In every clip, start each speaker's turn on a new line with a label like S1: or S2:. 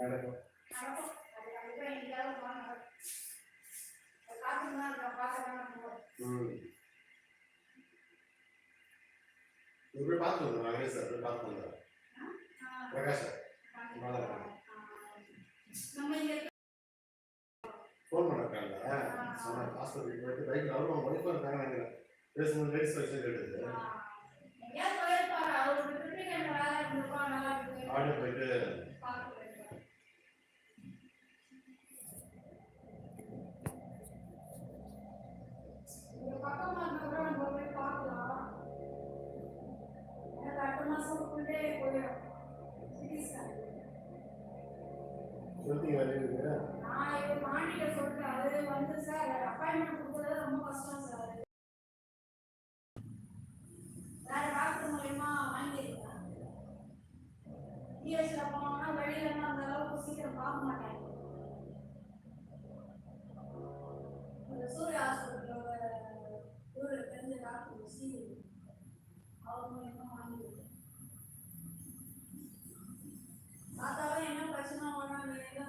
S1: நடக்கும்
S2: போய் பார்த்து வந்துடும் நாகேஷ் சார் போய் பார்த்து வந்துடுறேன் பிரகாஷ் ஃபோன் பண்ணிருக்காங்க சொன்னாங்க ஹாஸ்பிட்டலுக்கு போயிட்டு பைக்கில் அவங்க ஒய்ஃபாக இருக்காங்க நினைக்கிறேன் பேசும்போது லேடிஸ் வச்சு கேட்டது
S1: எங்கேயாவது போயிருப்பாரு அவர் விட்டுட்டு எனக்கு வேலை இருந்திருப்பா நல்லா இருக்கு
S2: ஆடியோ போயிட்டு
S1: பார்க்க போயிருப்பாரு இங்க பக்கமா இருந்தா கூட நம்ம போய் பார்க்கலாம் எனக்கு அடுத்த மாசத்துக்குள்ளே போயிடும் சிட்டி ஸ்கேன்
S2: சொல்லிட்டீங்க வெளியே
S1: நான் இப்போ மாண்டிட்ட சொல்லிட்டேன் அது வந்து சார் அப்பாயின்மெண்ட் கொடுக்கறது ரொம்ப கஷ்டம் சார்.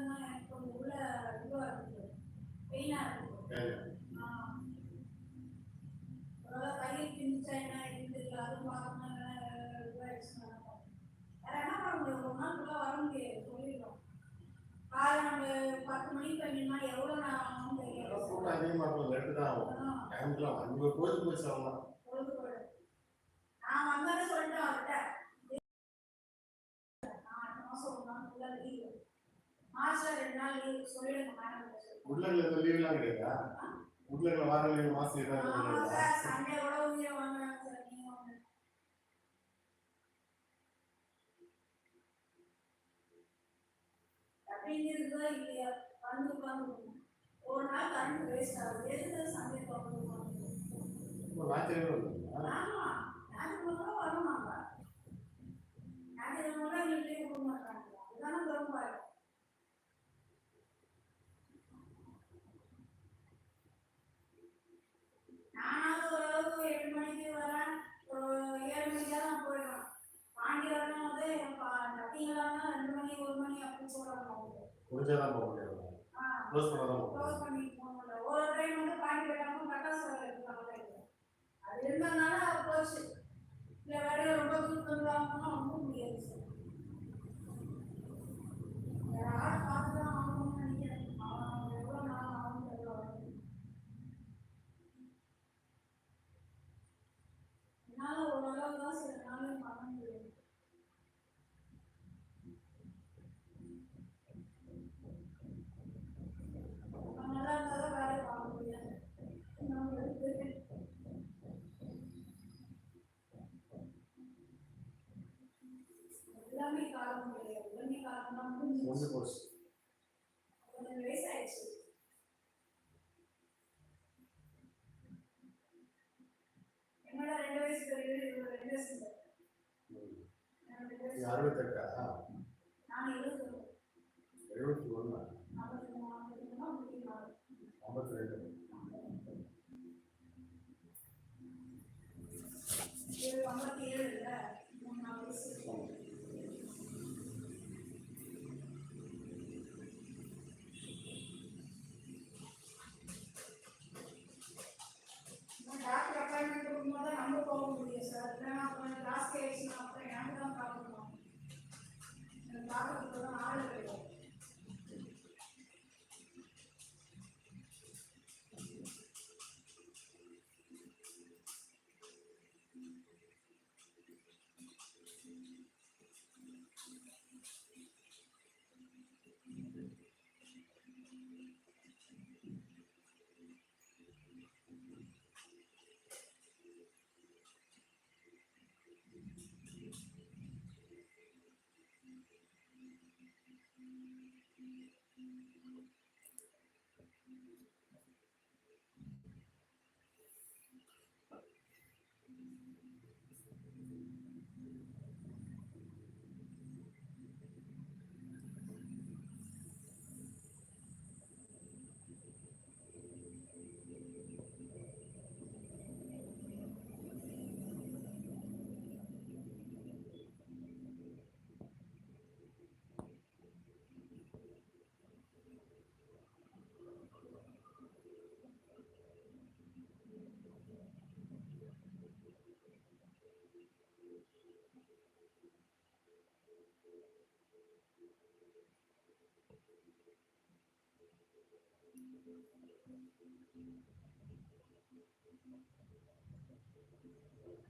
S1: எனக்கு கொஞ்சம் உள்ள இதுவா இருக்குது பெயினா இருக்குது. ஒருவேளை கையை பிடிச்சா என்ன இருக்குது அதுவும் பார்க்கணும் இல்லைன்னா இதுவாயிடுச்சுன்னா வேற என்ன பண்ண முடியும் ஒரு நாளுக்குள்ள வர முடியாது சொல்லிடுறோம் காலை நம்ம பத்து மணிக்கு பண்ணினா எவ்வளோ
S2: அதிகமாக இருக்கும் லேட்டு தான் ஆகும் கோயிலுக்கு போய் சொல்லலாம்
S1: பொழுது போயிடும். நான் சொல்லிட்டேன் அவர்கிட்ட நான் அடுத்த மாசம் ஒரு நாள் ஃபுல்லாக லீவு மார்ச்ல ரெண்டு நாள் லீவு சொல்லிடுங்க மேடம்
S2: உள்ளங்கில் எந்த லீவ்லாம் கிடையாதா உள்ளங்கில் வார லீவு மாதம் ஏதாவது
S1: ஆமா
S2: கிடையாதா
S1: சார் சண்டே கூட உயிரை வாங்குறாங்க சார் நீங்க வந்து அப்படின்னு இருக்குதோ இல்லையா ஒரு நாள் கரண்ட் வேஸ்ட் ஆகுது. எதுக்கு சண்டே
S2: வருதுங்களா
S1: ஆமா ஞாயிற்றுக்கிழமை கூட வரோம் நாங்க ஞாயிற்றுக்கிழமை கூட எங்களுக்கு லீவ் கொடுக்க மாட்டாங்க அதுதானே பெரும்பாடு நானாவது ஓரளவுக்கு எட்டு மணிக்கு வரேன் ஒரு ஏழு மணிக்கு தான் போயிடுவேன் பாண்டி வரணும் வந்து நட்டிங்களாம் ரெண்டு மணி ஒரு மணி அப்படின்னு சொல்றாங்க அவங்க
S2: முடிஞ்சாதான் போக முடியாது. க்ளோஸ் பண்ணாதான் போக முடியாது
S1: க்ளோஸ் பண்ணி போகணும்ல ஒரு ட்ரெயின் வந்து பாண்டி போயிட்டாங்க பட்டாசு வேலை இருக்காங்க அது இருந்ததுனால அது போச்சு இல்லை வேலையை ரொம்ப தூக்கம் வாங்கணும் ரொம்ப முடியாது சார் யாரும் பார்த்து தான் ஆகணும்னு நினைக்கிறேன் அவன் எவ்வளோ நாள் ஆகும் தெரியல என்னால் ஓரளவு தான் சில நாளையும் பண்ண முடியும் நான் நல்லா இருந்தால் தான் வேலையை பார்க்க முடியாது நம்மளுக்கு எல்லாமே காலம் கிடையாது எல்லாமே காலம் தான் முடிஞ்சு
S2: முடிஞ்சு போச்சு
S1: Thank you.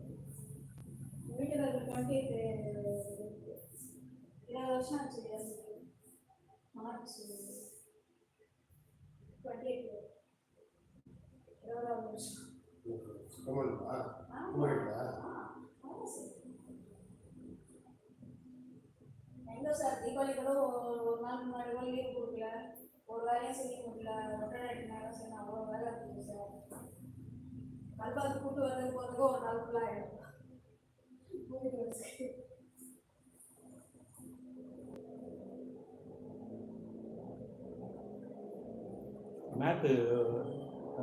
S1: டுவெண்ட்டி இருபது வருஷம் ஆச்சு. மார்ச் டுவெண்ட்டி எயிட் இருபதாவது வருஷம் சார். எங்க சார் தீபாவளி கூட ஒரு நாள் முன்னாடி கூட லீவ் கொடுக்கல ஒரு வேலையும் செய்ய முடியல ரொட்டை நேரம் செய்யணும் அவ்வளோ வேலை இருக்குது சார் கல்பாத்து கூட்டு வரது போகிறதுக்கு ஒரு நாள் ஃபுல்லாக ஆகிடும் சார்
S3: மேட்டு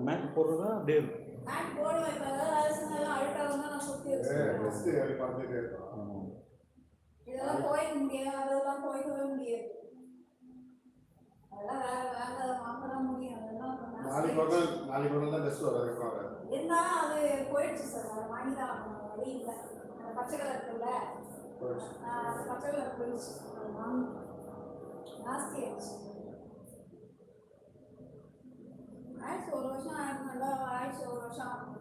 S3: மேட் போடுறதா அப்படியே இருக்கும்
S1: மேட் போடுவேன். இப்போ ஏதாவது அழுக்காக நான் சுற்றி இதெல்லாம் முடியாது. அதெல்லாம் துவைக்கவே முடியாது. அதெல்லாம் வேற வேலை வாங்க தான் முடியும். அதெல்லாம்
S2: நாளைக்கு ஒரு நாள் நாளைக்கு ஒரு நாள் தான் பெஸ்ட் வர இருப்பாங்க
S1: இருந்தாலும் அது போயிடுச்சு சார். வாங்கி தான் வழி இல்லை. பச்சை கலர் இருக்குல்ல? பச்சை கலர் போயிடுச்சு அது வாங்கி ஜாஸ்தி ஆயிடுச்சு. ஆயிடுச்சு ஒரு வருஷம் ஆயிடுச்சு நல்லா ஆயிடுச்சு ஒரு வருஷம் ஆகும்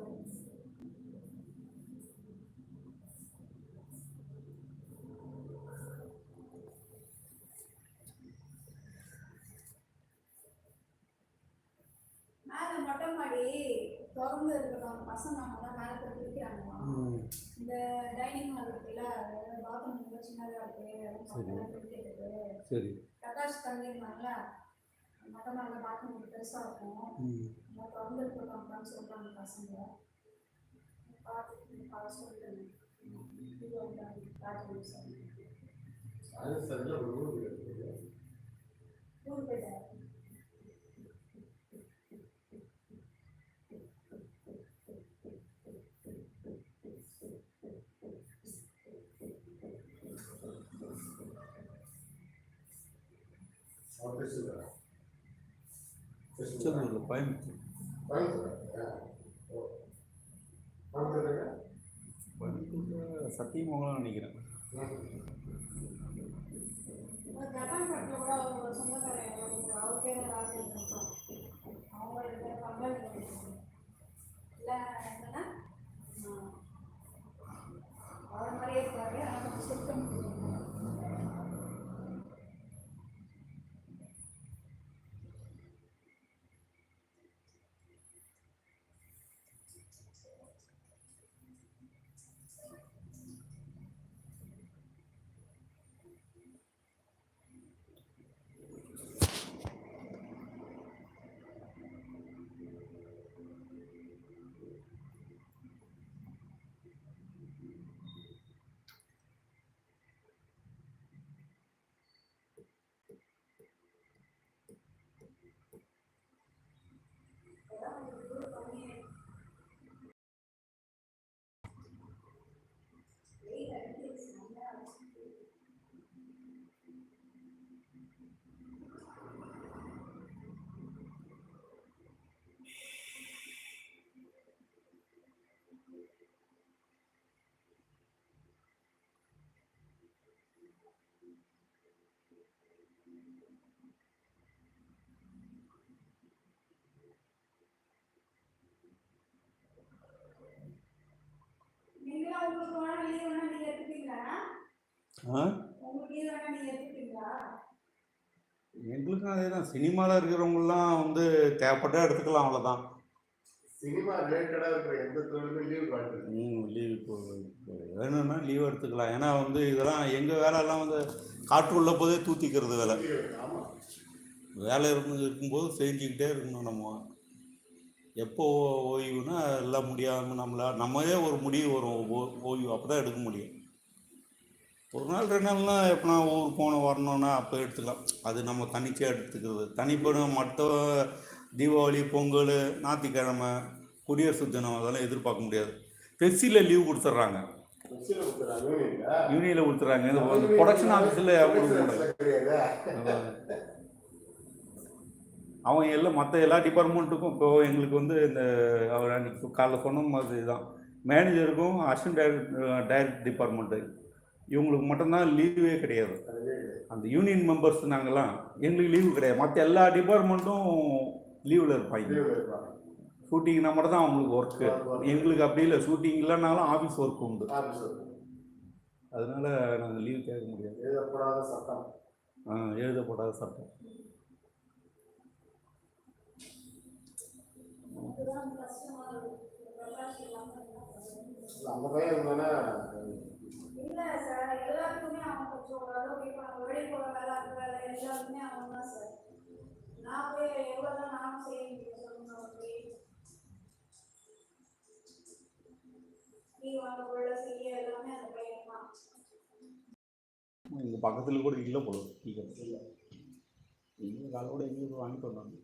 S1: மேலே மொட்டை மாடி திறந்து இருக்கணும் பசங்க அவங்க மேலே போய் குளிக்கிறாங்களாம் இந்த டைனிங் ஹால் இருக்குல்ல பாத்ரூம் ரொம்ப சின்னதாக இருக்கு
S3: சரி.
S1: அதெல்லாம் குளிக்கிறதுக்கு
S3: சரி
S1: பிரகாஷ் தங்கிருந்தாங்கல்ல மொட்டை மாடியில் பாத்ரூம் பெருசாக இருக்கும்
S3: ம்
S1: நல்லா திறந்து இருக்கணும்னு சொல்கிறாங்க பசங்க பார்த்து பார்த்து சொல்லிட்டு இது வந்து பாத்ரூம் சார்
S2: அது சரியா ஒரு ஊருக்கு இருக்கு.
S1: ஊர் போயிட்டார்
S3: திருச்செந்தூரில் கோயம்புத்தூர்
S2: கோயம்புத்தூர்
S3: கோயம்புத்தூரில் சத்தியமங்கலம் நினைக்கிறேன்
S1: அவர் மாதிரியே இருக்காரு ஆனால் சுத்தம்
S3: எங்களுக்கும் அதே தான் சினிமாவில் இருக்கிறவங்கலாம் வந்து தேவைப்பட்டா எடுத்துக்கலாம் அவ்வளோதான்
S2: சினிமா ரிலேட்டடா இருக்கிற எந்த தொழிலுமே லீவ் காட்டுது
S3: ம் லீவ் இப்போ வேணும்னா லீவ் எடுத்துக்கலாம். ஏன்னா வந்து இதெல்லாம் எங்கள் வேலையெல்லாம் வந்து காற்று உள்ள போதே தூத்திக்கிறது வேலை. வேலை இருந்து இருக்கும்போது செஞ்சுக்கிட்டே இருக்கணும் நம்ம. எப்போ ஓய்வுனா எல்லாம் முடியாமல் நம்மளா நம்மளே ஒரு முடிவு வரும். ஓய்வு. அப்போ தான் எடுக்க முடியும். ஒரு நாள் ரெண்டு நாள்லாம் எப்போனா ஊர் போன வரணும்னா அப்போ எடுத்துக்கலாம். அது நம்ம தனிச்சையாக எடுத்துக்கிறது. தனிப்படும் மற்ற தீபாவளி பொங்கல் ஞாயிற்றுக்கிழமை குடியரசு தினம் அதெல்லாம் எதிர்பார்க்க முடியாது. பெப்சியில் லீவ் கொடுத்துட்றாங்க. யூனியில் கொடுத்துட்றாங்க இந்த ப்ரொடக்ஷன் ஆஃபீஸில் கொடுக்க முடியாது. அவங்க எல்லாம் மற்ற எல்லா டிபார்ட்மெண்ட்டுக்கும் இப்போ எங்களுக்கு வந்து இந்த அவர் அன்னைக்கு காலைல சொன்ன மாதிரி தான். மேனேஜருக்கும் அசிஸ்டன்ட் டைரக்டர் டைரக்ட் டிபார்ட்மெண்ட்டு இவங்களுக்கு மட்டும்தான் லீவே கிடையாது. அந்த யூனியன் மெம்பர்ஸ் நாங்கள்லாம் எங்களுக்கு லீவு கிடையாது. மற்ற எல்லா டிபார்ட்மெண்ட்டும் லீவில் இருப்பாங்க. ஷூட்டிங்னா மட்டும் தான் அவங்களுக்கு ஒர்க்கு எங்களுக்கு அப்படி இல்லை. ஷூட்டிங் இல்லைனாலும் ஆஃபீஸ் ஒர்க் உண்டு. அதனால நாங்கள் லீவ் கேட்க முடியாது.
S2: எழுதப்படாத சட்டம்.
S3: ஆ, எழுதப்படாத சட்டம்?
S2: அந்த பையன்
S1: இல்ல சார் எல்லாத்துக்குமே கொஞ்சம் ஓரளவுக்கு இப்போ நம்ம வெளியே போகிற வேலை அந்த வேலை எல்லாருக்குமே தான் சார் நான் போய் எவ்வளோதான் நானும் செய்ய முடியும் சொல்லுங்க அப்படி தான்.
S3: இங்கே பக்கத்தில் கூட இல்லை போல. டீ கடை இல்லை எங்கள் காலோட எங்களுக்கு வாங்கிட்டு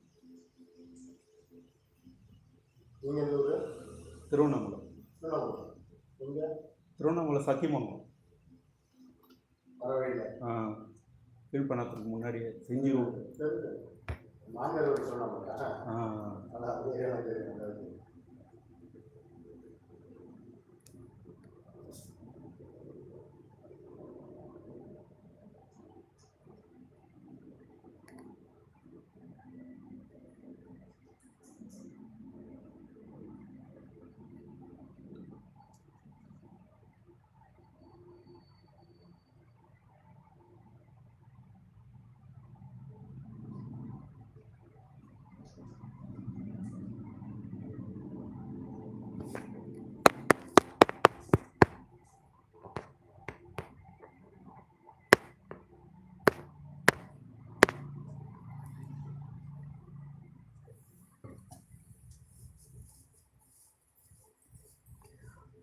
S2: ஊரு?
S3: திருவண்ணாமலை.
S2: திருவண்ணாமலை.
S3: திருவண்ணாமலை சத்தியமங்கலம். கீழ்பணத்துக்கு முன்னாடியே செஞ்சி ரோடு
S2: தெரியுது.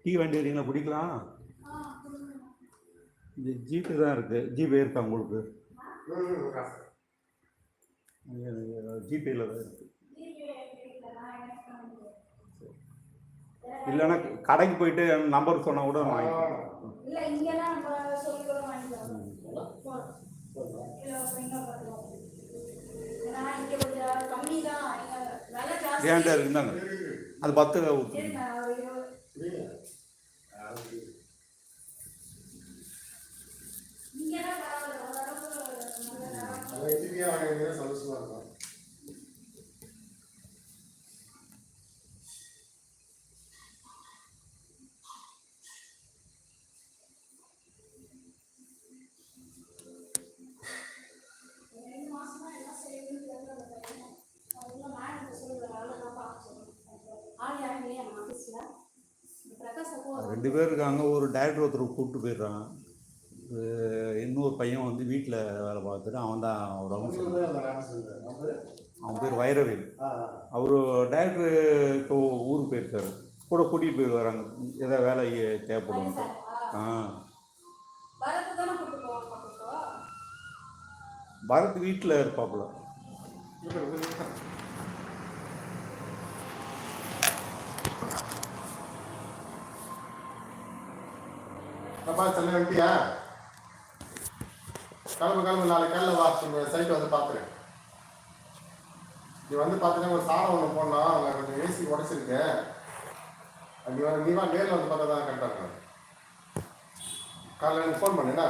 S3: டீ வண்டி குடிக்கலாம்
S1: ஆ கொடுங்க
S3: இந்த ஜிபே தான் இருக்குது ஜிபே இருக்கா உங்களுக்கு. ஜிபேயில் தான் இருக்குது இல்லைன்னா கடைக்கு போயிட்டு நம்பர் சொன்னால் கூட வாங்கிக்கலாம்
S1: இல்லை இங்கெல்லாம் நம்ம சொல்லி கூட வாங்கிக்கலாம்
S2: எல்லாம்
S1: போதும்.
S2: போதுமா?
S1: இல்லை அப்படின்னா பார்த்துக்கலாம் ஏன்னா இங்கே கொஞ்சம் கம்மி தான் இங்கே விலை ஜாஸ்தி
S3: ஏன்டா இருந்தாங்க
S2: இருக்கு.
S3: அது பத்து ஊற்று
S1: இருங்க ஒரு இருபது
S2: இல்லைங்க. அது
S1: இங்கெல்லாம் பரவாயில்ல ஓரளவுக்கு நல்ல தரம்.
S2: அவன் எதுக்கே வாங்கினீங்கன்னா சந்தோஷமா இருக்கும்
S1: ரெண்டு மாசமா என்ன செய்யணும்னு தெரியல அந்த பையன். அதுக்குள்ள மேடம் சொல்லுற வேலை தான் பார்க்க சொல்லணும் ஆள் யாரும் இல்லையா நம்ம ஆஃபீஸில் பிரகாஷ் அப்போ
S3: ரெண்டு பேர் இருக்காங்க. ஒரு டைரக்டர் ஒருத்தர் கூப்பிட்டு போயிடுறான். இன்னொரு பையன் வந்து வீட்டில் வேலை பார்த்துட்டு அவன் தான் அவர்? அவன் பேர் வைரவேல். அவர் டைரக்டர் இப்போ ஊருக்கு போயிருக்காரு. கூட கூட்டிகிட்டு போய் வராங்க ஏதாவது வேலை தேவைப்படும். ஆ. பரத் வீட்டில் இருப்பாப்புல
S2: இருக்கு, இருக்கு, இருக்கு. அப்பா சென்னை வந்துட்டியா கிளம்பு கிளம்பு நாளைக்கு காலையில் வா உங்கள் சைட்டை வந்து பார்த்துரு நீ வந்து பார்த்தீங்கன்னா ஒரு சாரம் ஒன்று போடணும் அங்கே கொஞ்சம் ஏசி உடச்சிருக்கு நீ வந்து நீ வா நேரில் வந்து பார்த்தா தான் கரெக்டாக இருக்கும் காலையில் எனக்கு ஃபோன் பண்ணுண்ணா